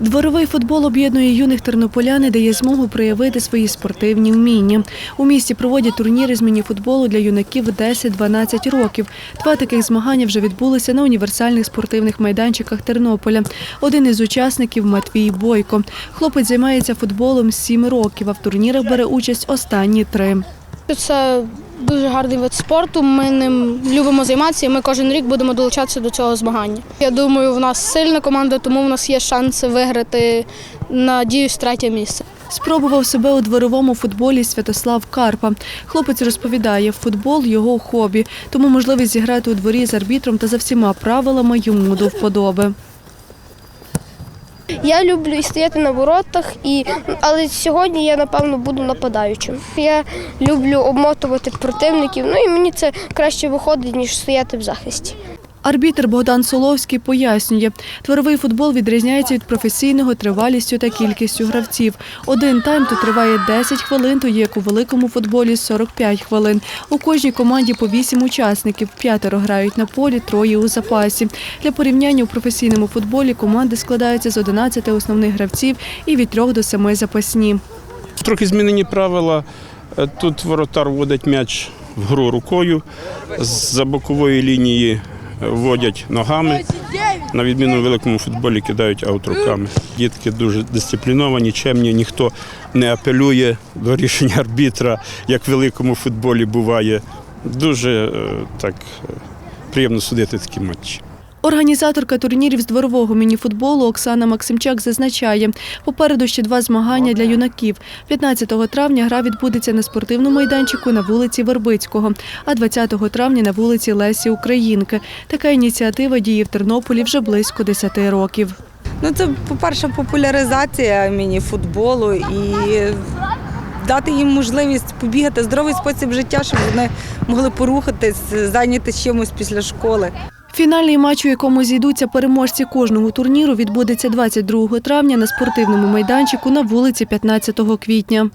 Дворовий футбол об'єднує юних тернополян і дає змогу проявити свої спортивні вміння. У місті проводять турніри з мініфутболу для юнаків 10-12 років. Два таких змагання вже відбулися на універсальних спортивних майданчиках Тернополя. Один із учасників Матвій Бойко. Хлопець займається футболом з 7 років, а в турнірах бере участь останні три. Це дуже гарний вид спорту. Ми ним любимо займатися, і ми кожен рік будемо долучатися до цього змагання. Я думаю, в нас сильна команда, тому в нас є шанси виграти, надіюсь, третє місце. Спробував себе у дворовому футболі Святослав Карпа. Хлопець розповідає, футбол його хобі, тому можливість зіграти у дворі з арбітром та за всіма правилами йому до вподоби. Я люблю і стояти на воротах, і... але сьогодні я, напевно, буду нападаючим. Я люблю обмотувати противників, ну і мені це краще виходить, ніж стояти в захисті. Арбітр Богдан Соловський пояснює, дворовий футбол відрізняється від професійного тривалістю та кількістю гравців. Один тайм то триває 10 хвилин, тоді як у великому футболі 45 хвилин. У кожній команді по 8 учасників, п'ятеро грають на полі, троє у запасі. Для порівняння у професійному футболі команди складаються з 11 основних гравців і від 3 до 7 запасні. Трохи змінені правила. Е, Тут воротар вводить м'яч в гру рукою, з-за бокової лінії вводять ногами. На відміну великому футболі кидають аут руками. Дітки дуже дисципліновані, чемні, ніхто не апелює до рішення арбітра, як в великому футболі буває. Дуже е, так е, приємно судити такі матчі. Організаторка турнірів з дворового мініфутболу Оксана Максимчак зазначає, попереду ще два змагання для юнаків. 15 травня гра відбудеться на спортивному майданчику на вулиці Вербицького, а 20 травня на вулиці Лесі Українки. Така ініціатива діє в Тернополі вже близько 10 років. Ну, це, по-перше, популяризація міні-футболу і дати їм можливість побігати здоровий спосіб життя, щоб вони могли порухатись, зайнятися чимось після школи. Фінальний матч, у якому зійдуться переможці кожного турніру, відбудеться 22 травня на спортивному майданчику на вулиці 15 квітня.